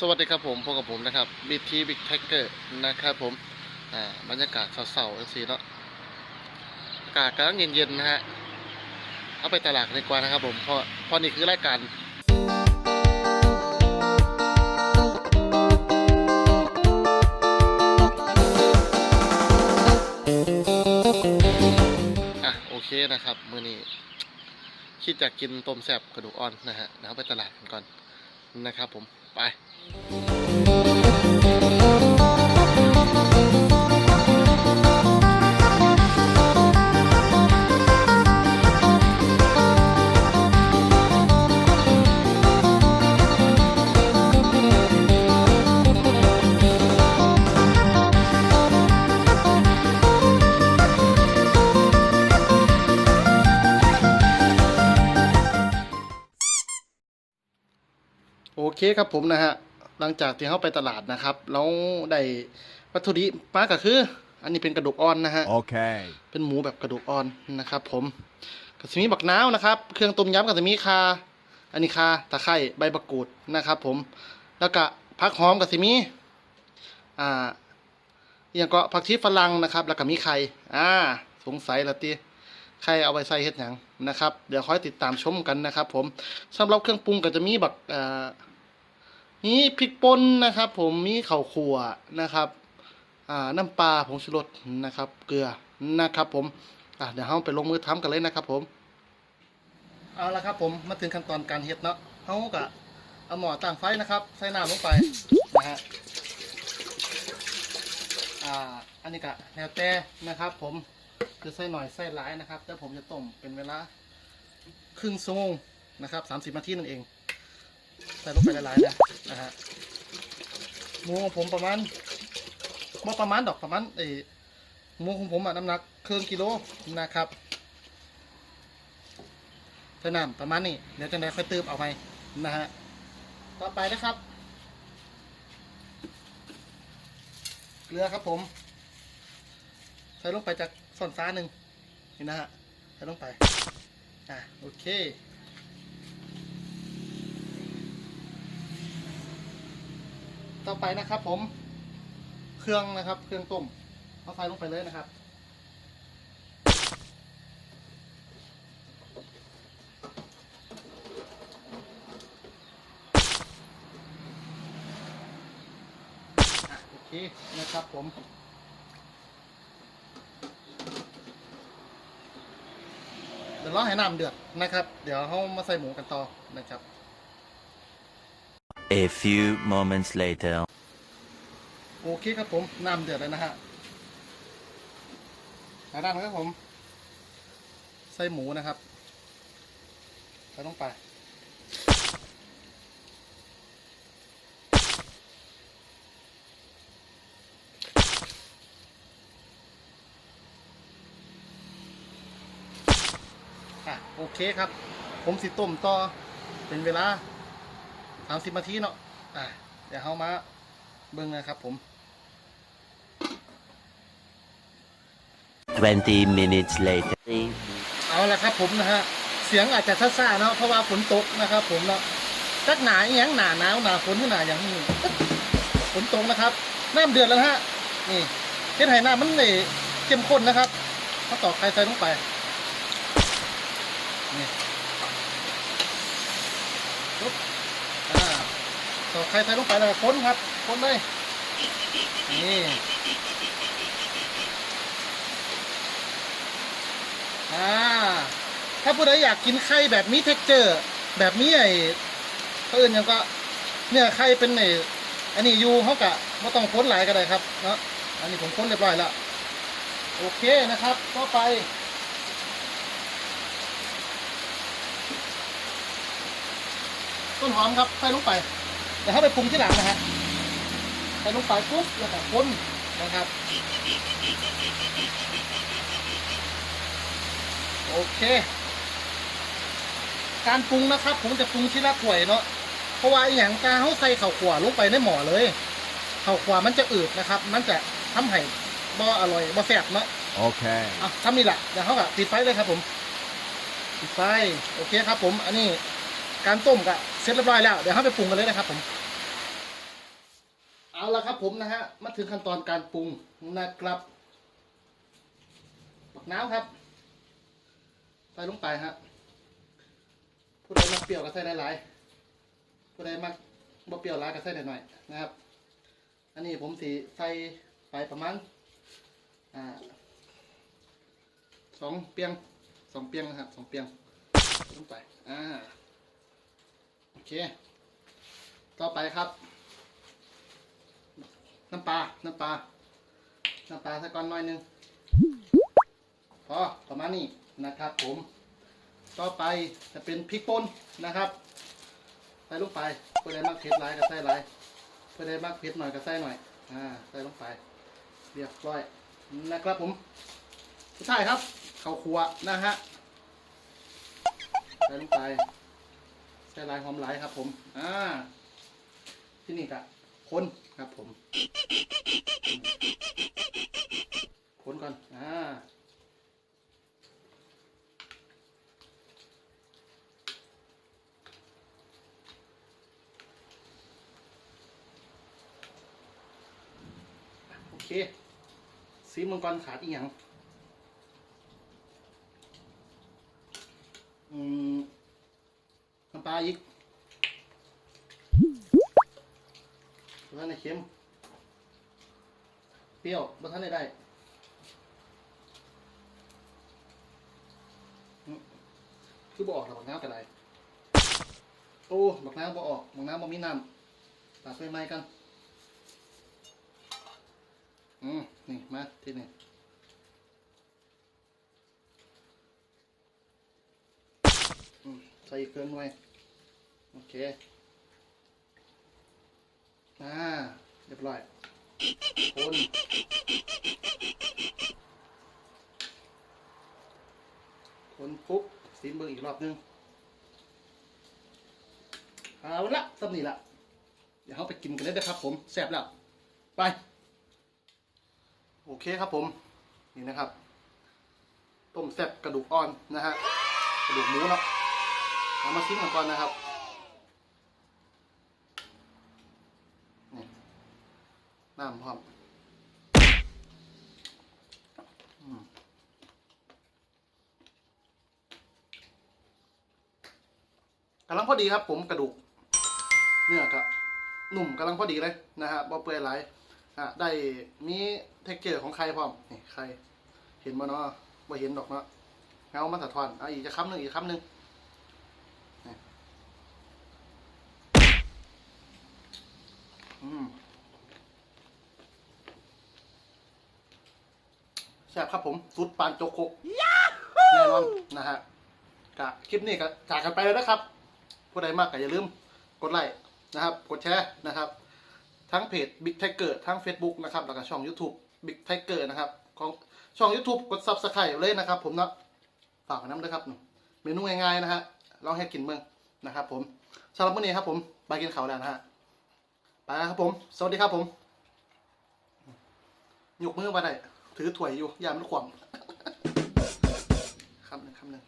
สวัสดีครับผมพบกับผมนะครับบีทีบิ๊กแท็กเกอร์นะครับผมอ่าบรรยากาศเสาๆสีเนาะอากาศกำลังเย็นๆนะฮะเอาไปตลาดดีกว่านะครับผมเพราะเพราะนี่คือรายการอะโอเคนะครับมื้อนี้คิดจะกินต้มแซ่บกระดูกอ่อนนะฮะเดี๋ยวเอาไปตลาดกันก่อนนะครับผมไป โอเคครับผมนะฮะ หลังจากที่เข้าไปตลาดนะครับ แล้วได้วัตถุดิบมาก็คือ อันนี้เป็นกระดูกอ่อนนะฮะ Okay. เป็นหมูแบบกระดูกอ่อนนะครับ ผมกระสมีบักนาวนะครับ เครื่องต้มยำกระสมีคา อันนี้คาตะไคร้ใบมะกรูดนะครับ ผม แล้วก็ผักหอมกระสมีอ่าอหย่างก็ผักชีฝรั่งนะครับ แล้วก็มีไข่อ่า สงสัยละติไข่เอาไว้ใส่เฮ็ดหยังนะครับ เดี๋ยวคอยติดตามชมกันนะครับ ผมสำหรับเครื่องปรุงก็จะมีบักอ่า มีพริกป่นนะครับ ผมมีข้าวคั่วนะครับอ่าน้ำปลาผงชูรสนะครับ เกลือนะครับผมอะเดี๋ยวเราไปลงมือทำกันเลยนะครับ ผม เอาละครับ ผมมาถึงขั้นตอนการเฮ็ดเนาะเราก็เอาหม้อตั้งไฟนะครับ ใส่น้ำลงไปนะฮะอ่าอันนี้ก็แล้วแต่นะครับ ผมจะใส่หน่อยใส่หลายนะครับแต่ผมจะต้มเป็นเวลาครึ่งชั่วโมงนะครับสามสิบนาทีนั่นเอง ใส่ลงไปหลายๆนะนะฮะหมูของผมประมาณบ่ประมาณดอกประมาณไอ้หมูของผมอะน้ำหนักครึ่งกิโลนะครับใส่น้ำประมาณนี้เดี๋ยวจังได้ค่อยเติมเอาไปนะฮะต่อไปนะครับเกลือครับผม ใส่ลงไปจากส่วนฟ้าหนึ่งนี่นะฮะ ใส่ลงไป อะ โอเค ต่อไปนะครับ ผม เครื่องนะครับ เครื่องต้มเอาไฟลงไปเลยนะครับโอเคนะครับ ผมเดี๋ยวรอให้น้ำเดือดนะครับ เดี๋ยวเรามาใส่หมูกันต่อนะครับ A few moments later. โอเคครับผมน้ำเดือดเลยนะฮะหาด้านครับผม ใส่หมูนะครับใส่ลงไปอะโอเคครับ ผมสิต้มต่อเป็นเวลา สามสิบนาทีเนาะอะเดี๋ยวเรามาเบิ่งนะครับผม 20 minutes later. เอาละครับผมนะฮะ เสียงอาจจะซ่าๆเนาะเพราะว่าฝนตกนะครับผมเนาะจักหนาอหยังหนาหนาวหนาฝนที่หนาอย่างนี้ฝนตกนะครับน้ำเดือดแล้วนะฮะนี่เฮ็ดไห้น้ำมันเลยเข้มข้นนะครับถ้าตอกไข่ใส่ลงไปนี่ปุ๊บอ่า ตอกไข่ใส่ลงไปแล้วก็คนครับค้นเลยนี่อ่าถ้าผู้ใดอยากกินไข่แบบมีเท็กเจอร์ แบบนี้ไอ้เพื่นยังก็ เนี่ยไข่เป็นไอ้อันนี้อยู่เขากะไม่ต้องค้นหลายก็ได้ครับเนาะอันนี้ผมค้นเรียบร้อยแล้วโอเคนะครับต่อไปต้นหอมครับใส่ลงไป เดี๋ยวเขาไปปรุงที่หลังนะฮะใส่ลงไปปุ๊บแล้วก็ค้นนะครับโอเค การปรุงนะครับ ผมจะปรุงทีละถ้วยเนาะเพราะว่าอหย่างการเขาใส่ข้าวขวาลงไปในหม้อเลยข้าวขวามันจะอืดนะครับ มันจะทำให้บ่อร่อยบ่แซ่บเนาะ Okay. อะทำนี่แหละเดี๋ยวเขาก็ปิดไฟเลยครับผมปิดไฟโอเคครับผม อันนี้ การต้มก็เสร็จเรียบร้อยแล้วเดี๋ยวเขาไปปรุงกันเลยนะครับผม เอาละครับผมนะฮะมาถึงขั้นตอนการปรุงนะครับบักน้ำครับใส่ลงไปฮะผู้ใดมักเปรี้ยวก็ใส่หลายๆผู้ใดมักบ่เปรี้ยวหลายก็ใส่หน่อยๆนะครับ อันนี้ผมสีใส่ไปประมาณอ่าสองเปียงสองเปียงนะครับสองเปียงลงไปอ่า เค ต่อไปครับ น้ำปลา น้ำปลา น้ำปลาสักก้อนหน่อยหนึง พอประมาณนี้นะครับผม ต่อไปจะเป็นพริกป่นนะครับใส่ลงไปเพื่อได้มากเผ็ดหลายก็ใส่หลายเพื่อได้มากเผ็ดหน่อยก็ใส่หน่อย อ่า ใส่ลงไป เรียบร้อยนะครับผมสุดท้ายครับข้าวคั่วนะฮะใส่ลงไป ใส่ลายหอมหลายครับ ผม อ่า ที่นี่กะคนครับ ผม คนก่อน อ่าโอเคสีมังกรขาดอีกอย่างอืม อีกบ้านในเค็ม เปรี้ยวบ้านในได้อืมคือบอกหรอบักน้ำกันไรโอ้บักน้ำบ่ออกบักน้ำบ่มีน้ำตัดไฟไหม้กัน อืมนี่มาที่นี่ใส่อีกเครื่องไว้ โอเค อ่า เรียบร้อยคนคนปุ๊บซีเบอร์อีกรอบนึง เอาละตำนี่ละ เดี๋ยวเราไปกินกันเลยนะครับผม แซ่บแล้ว ไป โอเคครับผม นี่นะครับ ต้มแซ่บกระดูกอ่อนนะฮะ กระดูกหมูเนาะเอามาชิมกันก่อนนะครับ น้ำพร้อมกำลังพอดีครับ ผมกระดูกเนื้อก็หนุ่มกำลังพอดีเลยนะฮะบ่เปื่อยหลอะได้มีเทคเจอร์ของใครพร้อมนี่ใคร เห็นบ่เนาะบ่เห็นดอกเนาะเงามาสะท้อนอะอีกจะคำหนึ่งอีกคำหนึ่งนี่อืมแซ่บครับผมสุดปานโจกโคกแน่นอนนะฮะกะคลิปนี้ก็จากกันไปแล้วนะครับ ผู้ใดมากก็อย่าลืมกดไลค์นะครับ กดแชร์นะครับ ทั้งเพจ Big Tiger ทั้ง Facebook นะครับ แล้วก็ช่อง YouTube Big Tiger นะครับ ของช่อง YouTube กด Subscribe เลยนะครับ ผมเนาะฝากไว้น้ำด้วยครับ เมนูง่ายๆนะฮะลองให้กินเมืองนะครับ ผมสำหรับวันนี้ครับผมไปกินข้าวแล้วนะฮะไปแล้วครับผม สวัสดีครับผมยกมือมาได้ ถือถ้วยอยู่ยามมันขวางคำหนึ่งคำหนึ่ง